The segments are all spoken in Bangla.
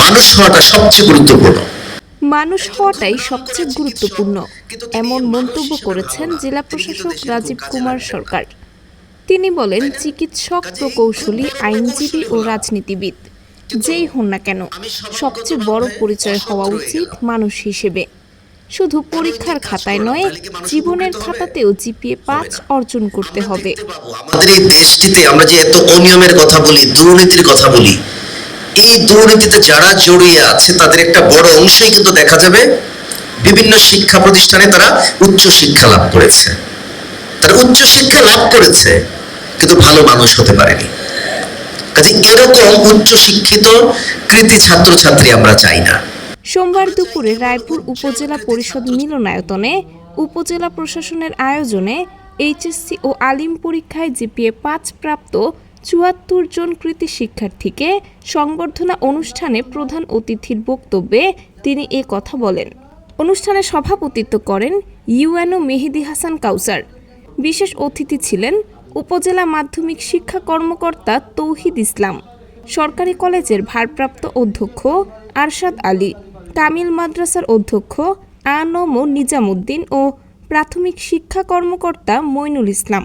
মানুষ হওয়াটা সবচেয়ে গুরুত্বপূর্ণ। মানুষ হওয়াটাই সবচেয়ে গুরুত্বপূর্ণ এমন মন্তব্য করেছেন জেলা প্রশাসক রাজীব কুমার সরকার। তিনি বলেন চিকিৎসক প্রকৌশলী আইনজীবী ও রাজনীতিবিদ যেই হন না কেন সবচেয়ে বড় পরিচয় হওয়া উচিত মানুষ হিসেবে। শুধু পরীক্ষার খাতায় নয় জীবনের খাতাতেও জিপিএ পাঁচ অর্জন করতে হবে। আমাদের এই দেশটিতে আমরা যে এত অনিয়মের কথা বলি দুর্নীতির কথা বলি এই দুর্নীতিতে যারা জড়িয়ে আছে, তাদের একটা বড় অংশই কিন্তু দেখা যাবে বিভিন্ন শিক্ষা প্রতিষ্ঠানে তারা উচ্চ শিক্ষা লাভ করেছে। তারা উচ্চ শিক্ষা লাভ করেছে, কিন্তু ভালো মানুষ হতে পারেনি। কাজে এরকম উচ্চ শিক্ষিত, কৃতি ছাত্রছাত্রী আমরা চাই না। সোমবার দুপুরে রায়পুর উপজেলা পরিষদ মিলনায়তনে উপজেলা প্রশাসনের আয়োজনে এইচএসসি ও আলিম পরীক্ষায় জিপিএ পাঁচ প্রাপ্ত চুয়াত্তর জন কৃতি শিক্ষার্থীকে সংবর্ধনা অনুষ্ঠানে প্রধান অতিথির বক্তব্যে তিনি এ কথা বলেন। অনুষ্ঠানে সভাপতিত্ব করেন ইউএনও মেহেদি হাসান কাউসার। বিশেষ অতিথি ছিলেন উপজেলা মাধ্যমিক শিক্ষা কর্মকর্তা তৌহিদ ইসলাম, সরকারি কলেজের ভারপ্রাপ্ত অধ্যক্ষ আরশাদ আলী কামিল মাদ্রাসার অধ্যক্ষ আনম নিজামুদ্দিন ও প্রাথমিক শিক্ষা কর্মকর্তা মইনুল ইসলাম।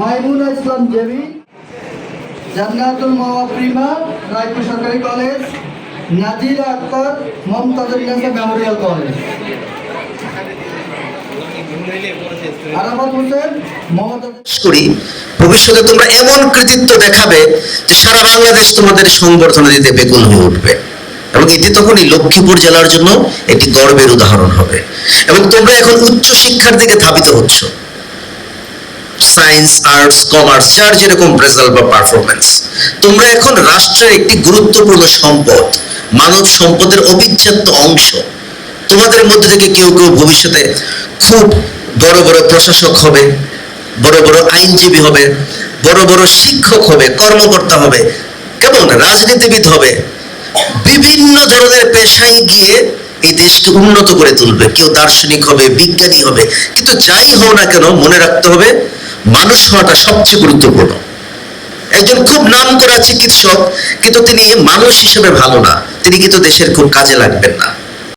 মাইমুনা ইসলাম জেবি জান্নাতুল মাওয়া প্রিমা, রায়পুর সরকারি college, Nazira Akter, Momtajul Nesa memorial college. Momtaj ভবিষ্যতে তোমরা এমন কৃতিত্ব দেখাবে যে সারা বাংলাদেশ তোমাদের সংবর্ধনা দিতে বেগুন হয়ে উঠবে। এবং এটি তখনই লক্ষ্মীপুর জেলার জন্য একটি গর্বের উদাহরণ হবে। এবং তোমরা এখন উচ্চ শিক্ষার দিকে ধাবিত হচ্ছ। সায়েন্স আর্টস কমার্স যার যেরকম রেজাল্ট বা পারফরমেন্স তোমরা এখন রাষ্ট্রের একটি গুরুত্বপূর্ণ সম্পদ, মানব সম্পদের অবিচ্ছেদ্য অংশ। তোমাদের মধ্যে থেকে কেউ কেউ ভবিষ্যতে খুব বড় বড় প্রশাসক হবে, বড় বড় আইনজীবী হবে, বড় বড় শিক্ষক হবে, কর্মকর্তা হবে, কেমন রাজনীতিবিদ হবে, বিভিন্ন ধরনের পেশায় গিয়ে এই দেশকে উন্নত করে তুলবে। কেউ দার্শনিক হবে, বিজ্ঞানী হবে, কিন্তু যাই হও না কেন মনে রাখতে হবে মানুষ হওয়াটা সবচেয়ে গুরুত্বপূর্ণ। একজন খুব নাম করা চিকিৎসক, কিন্তু তিনি মানুষ হিসেবে ভালো না। তিনি কিন্তু দেশের খুব কাজে লাগবেন না।